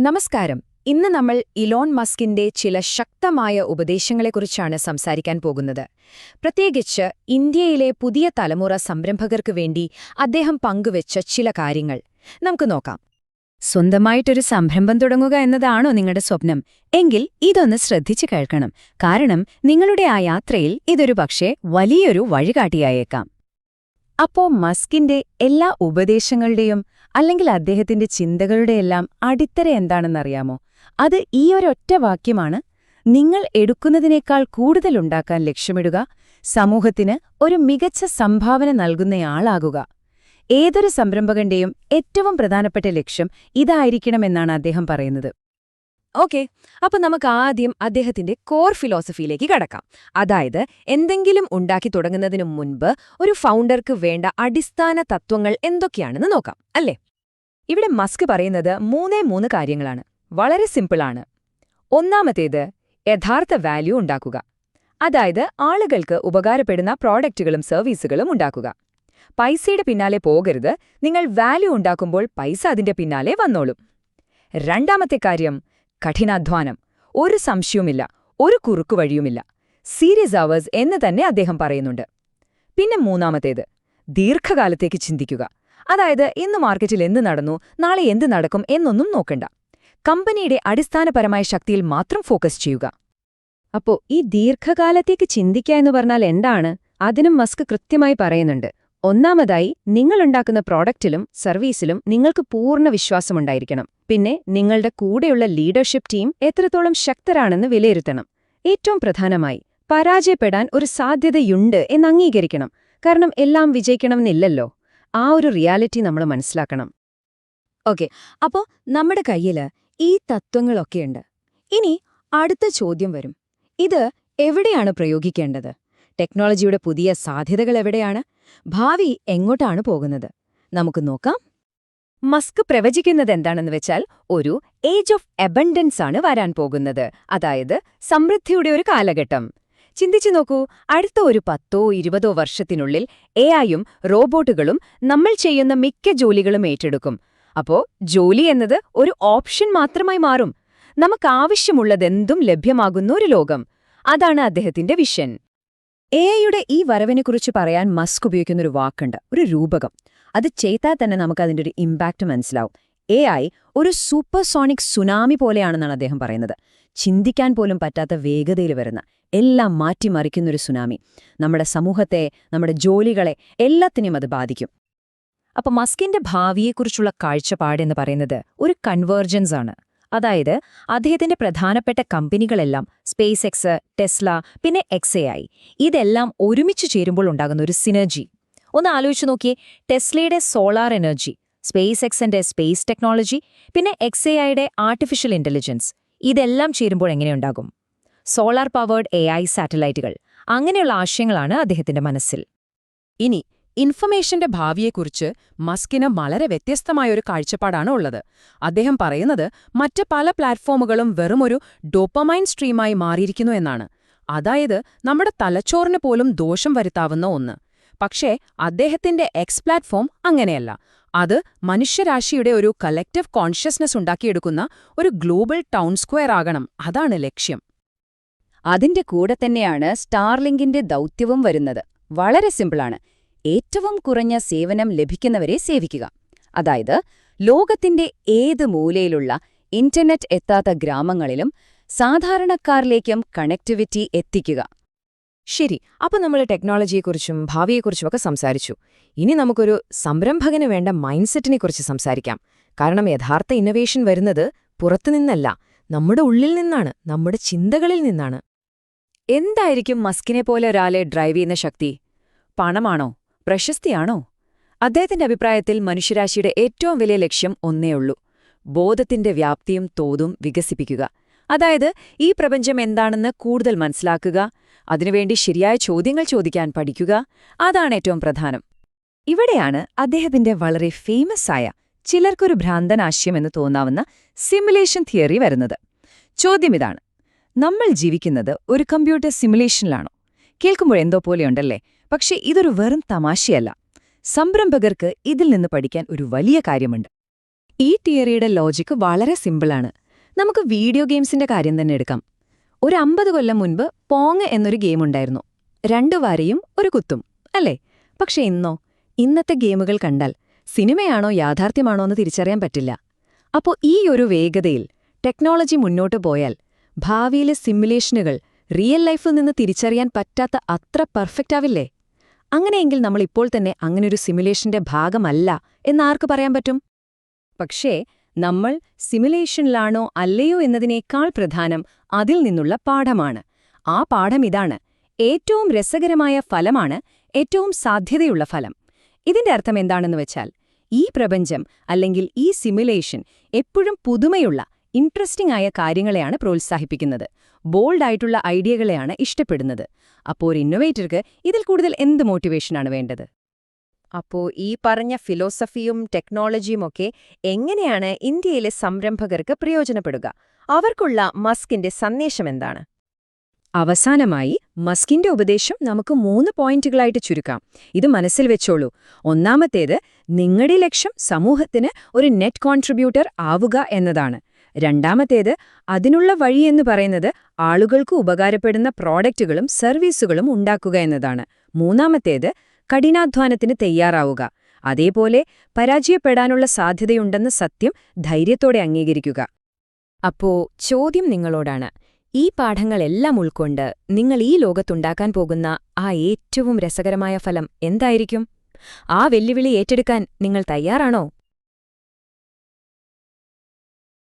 നമസ്കാരം. ഇന്ന് നമ്മൾ ഇലോൺ മസ്കിന്റെ ചില ശക്തമായ ഉപദേശങ്ങളെക്കുറിച്ചാണ് സംസാരിക്കാൻ പോകുന്നത്. പ്രത്യേകിച്ച് ഇന്ത്യയിലെ പുതിയ തലമുറ സംരംഭകർക്ക് വേണ്ടി അദ്ദേഹം പങ്കുവെച്ച ചില കാര്യങ്ങൾ. നമുക്ക് നോക്കാം. സ്വന്തമായിട്ടൊരു സംരംഭം തുടങ്ങുക എന്നതാണോ നിങ്ങളുടെ സ്വപ്നം? എങ്കിൽ ഇതൊന്ന് ശ്രദ്ധിച്ചു കേൾക്കണം. കാരണം നിങ്ങളുടെ ആ യാത്രയിൽ ഇതൊരു പക്ഷേ വലിയൊരു വഴികാട്ടിയായേക്കാം. അപ്പോ മസ്കിന്റെ എല്ലാ ഉപദേശങ്ങളുടെയും അല്ലെങ്കിൽ അദ്ദേഹത്തിന്റെ ചിന്തകളുടെയെല്ലാം അടിത്തര എന്താണെന്നറിയാമോ? അത് ഈ ഒരൊറ്റ വാക്യമാണ്. നിങ്ങൾ എടുക്കുന്നതിനേക്കാൾ കൂടുതലുണ്ടാക്കാൻ ലക്ഷ്യമിടുക. സമൂഹത്തിന് ഒരു മികച്ച സംഭാവന നൽകുന്നയാളാകുക. ഏതൊരു സംരംഭകന്റെയും ഏറ്റവും പ്രധാനപ്പെട്ട ലക്ഷ്യം ഇതായിരിക്കണമെന്നാണ് അദ്ദേഹം പറയുന്നത്. ഓക്കെ. അപ്പൊ നമുക്ക് ആദ്യം അദ്ദേഹത്തിന്റെ കോർ ഫിലോസഫിയിലേക്ക് കടക്കാം. അതായത് എന്തെങ്കിലും ഉണ്ടാക്കി തുടങ്ങുന്നതിനു മുൻപ് ഒരു ഫൗണ്ടർക്ക് വേണ്ട അടിസ്ഥാന തത്വങ്ങൾ എന്തൊക്കെയാണെന്ന് നോക്കാം അല്ലേ? ഇവിടെ മസ്ക് പറയുന്നത് മൂന്നേ മൂന്ന് കാര്യങ്ങളാണ്. വളരെ സിമ്പിളാണ്. ഒന്നാമത്തേത് യഥാർത്ഥ വാല്യൂ ഉണ്ടാക്കുക. അതായത് ആളുകൾക്ക് ഉപകാരപ്പെടുന്ന പ്രോഡക്റ്റുകളും സർവീസുകളും ഉണ്ടാക്കുക. പൈസയുടെ പിന്നാലെ പോകരുത്. നിങ്ങൾ വാല്യൂ ഉണ്ടാക്കുമ്പോൾ പൈസ അതിന്റെ പിന്നാലെ വന്നോളും. രണ്ടാമത്തെ കാര്യം കഠിനാധ്വാനം ഒരു സംശയവുമില്ല ഒരു കുറുക്കുവഴിയുമില്ല സീരിയസ് അവേഴ്സ് എന്ന് തന്നെ അദ്ദേഹം പറയുന്നുണ്ട്. പിന്നെ മൂന്നാമത്തേത് ദീർഘകാലത്തേക്ക് ചിന്തിക്കുക. അതായത് ഇന്ന് മാർക്കറ്റിൽ എന്ത് നടന്നു നാളെ എന്ത് നടക്കും എന്നൊന്നും നോക്കണ്ട. കമ്പനിയുടെ അടിസ്ഥാനപരമായ ശക്തിയിൽ മാത്രം ഫോക്കസ് ചെയ്യുക. അപ്പോ ഈ ദീർഘകാലത്തേക്ക് ചിന്തിക്കുക എന്ന് പറഞ്ഞാൽ എന്താണ്? അതിനും മസ്ക് കൃത്യമായി പറയുന്നുണ്ട്. ഒന്നാമതായി നിങ്ങളുണ്ടാക്കുന്ന പ്രോഡക്റ്റിലും സർവീസിലും നിങ്ങൾക്ക് പൂർണ വിശ്വാസമുണ്ടായിരിക്കണം. പിന്നെ നിങ്ങളുടെ കൂടെയുള്ള ലീഡർഷിപ്പ് ടീം എത്രത്തോളം ശക്തരാണെന്ന് വിലയിരുത്തണം. ഏറ്റവും പ്രധാനമായി പരാജയപ്പെടാൻ ഒരു സാധ്യതയുണ്ട് എന്ന് അംഗീകരിക്കണം. കാരണം എല്ലാം വിജയിക്കണമെന്നില്ലല്ലോ. ആ ഒരു റിയാലിറ്റി നമ്മൾ മനസ്സിലാക്കണം. ഓക്കെ അപ്പോ നമ്മുടെ കയ്യിൽ ഈ തത്വങ്ങളൊക്കെയുണ്ട് ഇനി അടുത്ത ചോദ്യം വരും. ഇത് എവിടെയാണ് പ്രയോഗിക്കേണ്ടത്? ടെക്നോളജിയുടെ പുതിയ സാധ്യതകൾ എവിടെയാണ്? ഭാവി എങ്ങോട്ടാണ് പോകുന്നത്? നമുക്ക് നോക്കാം. മസ്ക് പ്രവചിക്കുന്നത് എന്താണെന്ന് വെച്ചാൽ ഒരു ഏജ് ഓഫ് എബൻഡൻസ് ആണ് വരാൻ പോകുന്നത്. അതായത് സമൃദ്ധിയുടെ ഒരു കാലഘട്ടം. ചിന്തിച്ചു നോക്കൂ അടുത്ത ഒരു പത്തോ ഇരുപതോ വർഷത്തിനുള്ളിൽ എ ഐയും റോബോട്ടുകളും നമ്മൾ ചെയ്യുന്ന മിക്ക ജോലികളും ഏറ്റെടുക്കും. അപ്പോ ജോലി എന്നത് ഒരു ഓപ്ഷൻ മാത്രമായി മാറും. നമുക്കാവശ്യമുള്ളതെന്തും ലഭ്യമാകുന്ന ഒരു ലോകം. അതാണ് അദ്ദേഹത്തിന്റെ വിഷൻ. എ ഐയുടെ ഈ വരവിനെക്കുറിച്ച് പറയാൻ മസ്ക് ഉപയോഗിക്കുന്ന ഒരു വാക്കുണ്ട്. ഒരു രൂപകം. അത് ചെയ്താൽ തന്നെ നമുക്ക് അതിന്റെ ഒരു ഇമ്പാക്റ്റ് മനസ്സിലാവും. എ ഐ ഒരു സൂപ്പർസോണിക് സുനാമി പോലെയാണെന്നാണ് അദ്ദേഹം പറയുന്നത്. ചിന്തിക്കാൻ പോലും പറ്റാത്ത വേഗതയിൽ വരുന്ന എല്ലാം മാറ്റിമറിക്കുന്നൊരു സുനാമി നമ്മുടെ സമൂഹത്തെ നമ്മുടെ ജോലികളെ എല്ലാത്തിനെയും അത് ബാധിക്കും. അപ്പോൾ മസ്കിന്റെ ഭാവിയെക്കുറിച്ചുള്ള കാഴ്ചപ്പാടെന്ന് പറയുന്നത് ഒരു കൺവേർജൻസ് ആണ്. അതായത് അദ്ദേഹത്തിന്റെ പ്രധാനപ്പെട്ട കമ്പനികളെല്ലാം സ്പേസ് എക്സ് ടെസ്ല പിന്നെ എക്സ് ഐ ഇതെല്ലാം ഒരുമിച്ച് ചേരുമ്പോൾ ഉണ്ടാകുന്ന ഒരു സിനർജി ഒന്ന് ആലോചിച്ച് നോക്കിയേ. ടെസ്ലയുടെ സോളാർ എനർജി സ്പേസ് എക്സിന്റെ സ്പേസ് ടെക്നോളജി പിന്നെ എക്സ് എ ഐയുടെ ആർട്ടിഫിഷ്യൽ ഇന്റലിജൻസ് ഇതെല്ലാം ചേരുമ്പോൾ എങ്ങനെയുണ്ടാകും സോളാർ പവേർഡ് എ ഐ സാറ്റലൈറ്റുകൾ. അങ്ങനെയുള്ള ആശയങ്ങളാണ് അദ്ദേഹത്തിന്റെ മനസ്സിൽ. ഇനി ഇൻഫർമേഷന്റെ ഭാവിയെക്കുറിച്ച് മസ്കിന് വളരെ വ്യത്യസ്തമായൊരു കാഴ്ചപ്പാടാണ് ഉള്ളത്. അദ്ദേഹം പറയുന്നത് മറ്റ് പല പ്ലാറ്റ്ഫോമുകളും വെറുമൊരു ഡോപ്പമൈൻ സ്ട്രീമായി മാറിയിരിക്കുന്നു എന്നാണ്. അതായത് നമ്മുടെ തലച്ചോറിന് പോലും ദോഷം വരുത്താവുന്ന ഒന്ന്. പക്ഷേ അദ്ദേഹത്തിന്റെ എക്സ് പ്ലാറ്റ്ഫോം അങ്ങനെയല്ല. അത് മനുഷ്യരാശിയുടെ ഒരു കലക്റ്റീവ് കോൺഷ്യസ്നസ് ഉണ്ടാക്കിയെടുക്കുന്ന ഒരു ഗ്ലോബൽ ടൗൺ സ്ക്വയർ ആകണം. അതാണ് ലക്ഷ്യം. അതിന്റെ കൂടെ തന്നെയാണ് സ്റ്റാർലിങ്കിന്റെ ദൗത്യവും വരുന്നത്. വളരെ സിമ്പിളാണ്. ഏറ്റവും കുറഞ്ഞ സേവനം ലഭിക്കുന്നവരെ സേവിക്കുക. അതായത് ലോകത്തിന്റെ ഏത് മൂലയിലുള്ള ഇന്റർനെറ്റ് എത്താത്ത ഗ്രാമങ്ങളിലും സാധാരണക്കാരിലേക്കും കണക്ടിവിറ്റി എത്തിക്കുക. ശരി അപ്പൊ നമ്മൾ ടെക്നോളജിയെക്കുറിച്ചും ഭാവിയെക്കുറിച്ചുമൊക്കെ സംസാരിച്ചു. ഇനി നമുക്കൊരു സംരംഭകന് വേണ്ട മൈൻഡ് മൈൻഡ്സെറ്റിനെക്കുറിച്ച് സംസാരിക്കാം. കാരണം യഥാർത്ഥ ഇന്നവേഷൻ വരുന്നത് പുറത്തുനിന്നല്ല നമ്മുടെ ഉള്ളിൽ നിന്നാണ് നമ്മുടെ ചിന്തകളിൽ നിന്നാണ്. എന്തായിരിക്കും മസ്കിനെ പോലെ ഒരാളെ ഡ്രൈവ് ചെയ്യുന്ന ശക്തി? പണമാണോ? പ്രശസ്തിയാണോ? അദ്ദേഹത്തിന്റെ അഭിപ്രായത്തിൽ മനുഷ്യരാശിയുടെ ഏറ്റവും വലിയ ലക്ഷ്യം ഒന്നേയുള്ളൂ ബോധത്തിന്റെ വ്യാപ്തിയും തോതും വികസിപ്പിക്കുക. അതായത് ഈ പ്രപഞ്ചം എന്താണെന്ന് കൂടുതൽ മനസ്സിലാക്കുക അതിനുവേണ്ടി ശരിയായ ചോദ്യങ്ങൾ ചോദിക്കാൻ പഠിക്കുക അതാണ് ഏറ്റവും പ്രധാനം. ഇവിടെയാണ് അദ്ദേഹത്തിന്റെ വളരെ ഫേമസ് ആയ ചിലർക്കൊരു ഭ്രാന്തനാശയമെന്ന് തോന്നാവുന്ന സിമുലേഷൻ തിയറി വരുന്നത്. ചോദ്യം ഇതാണ്. നമ്മൾ ജീവിക്കുന്നത് ഒരു കമ്പ്യൂട്ടർ സിമുലേഷനിലാണോ? കേൾക്കുമ്പോൾ എന്തോ പോലെയുണ്ടല്ലേ? പക്ഷേ ഇതൊരു വെറും തമാശയല്ല. സംരംഭകർക്ക് ഇതിൽ നിന്ന് പഠിക്കാൻ ഒരു വലിയ കാര്യമുണ്ട്. ഈ തിയറിയുടെ ലോജിക്ക് വളരെ സിമ്പിളാണ്. നമുക്ക് വീഡിയോ ഗെയിംസിന്റെ കാര്യം തന്നെ എടുക്കാം. ഒരു അമ്പത് കൊല്ലം മുൻപ് പോങ് എന്നൊരു ഗെയിം ഉണ്ടായിരുന്നു. രണ്ടു വരയും ഒരു കുത്തും അല്ലേ? പക്ഷെ ഇന്നോ? ഇന്നത്തെ ഗെയിമുകൾ കണ്ടാൽ സിനിമയാണോ യാഥാർത്ഥ്യമാണോ എന്ന് തിരിച്ചറിയാൻ പറ്റില്ല. അപ്പോൾ ഈ ഒരു വേഗതയിൽ ടെക്നോളജി മുന്നോട്ട് പോയാൽ ഭാവിയിലെ സിമുലേഷനുകൾ റിയൽ ലൈഫിൽ നിന്ന് തിരിച്ചറിയാൻ പറ്റാത്ത അത്ര പെർഫെക്റ്റ് ആവില്ലേ? അങ്ങനെയെങ്കിൽ നമ്മൾ ഇപ്പോൾ തന്നെ അങ്ങനൊരു സിമുലേഷന്റെ ഭാഗമല്ല എന്നാർക്ക് പറയാൻ പറ്റും? പക്ഷേ നമ്മൾ സിമുലേഷനിലാണോ അല്ലയോ എന്നതിനേക്കാൾ പ്രധാനം അതിൽ നിന്നുള്ള പാഠമാണ്. ആ പാഠം ഇതാണ്. ഏറ്റവും രസകരമായ ഫലമാണ് ഏറ്റവും സാധ്യതയുള്ള ഫലം. ഇതിന്റെ അർത്ഥം എന്താണെന്ന് വെച്ചാൽ ഈ പ്രപഞ്ചം അല്ലെങ്കിൽ ഈ സിമുലേഷൻ എപ്പോഴും പുതുമയുള്ള ഇൻട്രസ്റ്റിംഗ് ആയ കാര്യങ്ങളെയാണ് പ്രോത്സാഹിപ്പിക്കുന്നത്. ബോൾഡായിട്ടുള്ള ഐഡിയകളെയാണ് ഇഷ്ടപ്പെടുന്നത്. അപ്പോൾ ഒരു ഇന്നൊവേറ്റർക്ക് ഇതിൽ കൂടുതൽ എന്ത് മോട്ടിവേഷനാണ് വേണ്ടത്? അപ്പോൾ ഈ പറഞ്ഞ ഫിലോസഫിയും ടെക്നോളജിയുമൊക്കെ എങ്ങനെയാണ് ഇന്ത്യയിലെ സംരംഭകർക്ക് പ്രയോജനപ്പെടുക? അവർക്കുള്ള മസ്കിന്റെ സന്ദേശം എന്താണ്? അവസാനമായി മസ്കിന്റെ ഉപദേശം നമുക്ക് മൂന്ന് പോയിന്റുകളായിട്ട് ചുരുക്കാം. ഇത് മനസ്സിൽ വെച്ചോളൂ. ഒന്നാമത്തേത് നിങ്ങളുടെ ലക്ഷ്യം സമൂഹത്തിന് ഒരു നെറ്റ് കോൺട്രിബ്യൂട്ടർ ആവുക എന്നതാണ്. രണ്ടാമത്തേത് അതിനുള്ള വഴി എന്ന് പറയുന്നത് ആളുകൾക്ക് ഉപകാരപ്പെടുന്ന പ്രോഡക്റ്റുകളും സർവീസുകളും ഉണ്ടാക്കുക എന്നതാണ്. മൂന്നാമത്തേത് കഠിനാധ്വാനത്തിന് തയ്യാറാവുക. അതേപോലെ പരാജയപ്പെടാനുള്ള സാധ്യതയുണ്ടെന്ന സത്യം ധൈര്യത്തോടെ അംഗീകരിക്കുക. അപ്പോ ചോദ്യം നിങ്ങളോടാണ്. ഈ പാഠങ്ങളെല്ലാം ഉൾക്കൊണ്ട് നിങ്ങൾ ഈ ലോകത്തുണ്ടാക്കാൻ പോകുന്ന ആ ഏറ്റവും രസകരമായ ഫലം എന്തായിരിക്കും? ആ വെല്ലുവിളി ഏറ്റെടുക്കാൻ നിങ്ങൾ തയ്യാറാണോ?